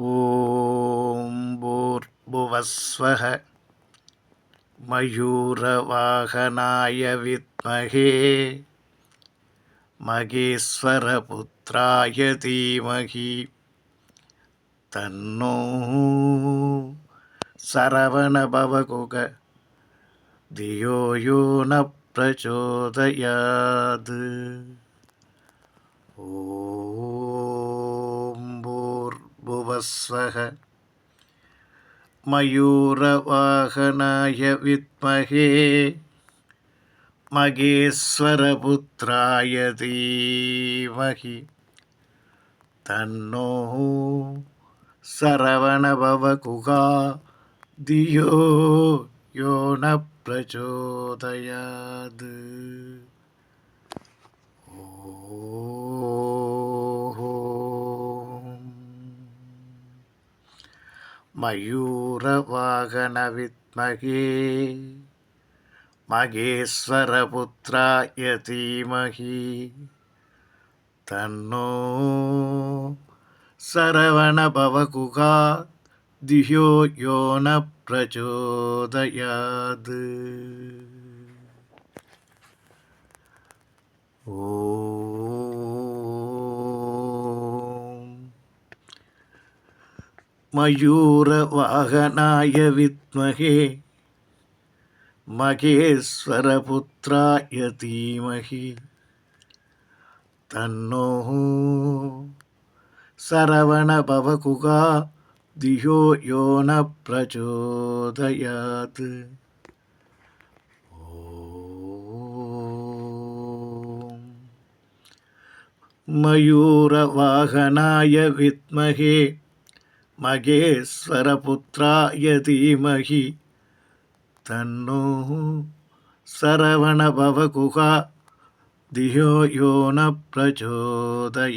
ॐ भूर्भुवस्वः मयूरवाहनाय विद्महे मगेश्वरपुत्राय धीमहि तन्नो सरवणभवकुग धियो यो न प्रचोदयात् வஸ்வக மயூரவாகனாய வித்மகே. மகேஸ்வரபுத்திராய தீமகி. தன்னோ சரவணபவகுகா. தியோ யோ ந பிரச்சோதயாது. मयूरवाहनविद्महे मगेश्वरपुत्राय धीमहि तन्नो सरवणभवकुगा धियो यो न प्रचोदयात् மயூரவாகனாய வித்மகே. மகேஸ்வரபுத்திராய தீமகி. தன்னோ சரவணபவகுகா தியோ யோ ந பிரச்சோதயாத் மயூரவாகனாய வித்மகே. विद्महे मगेश्वरपुत्राय धीमहि तन्नो सरवणभवकुहा धियो यो न प्रचोदयात्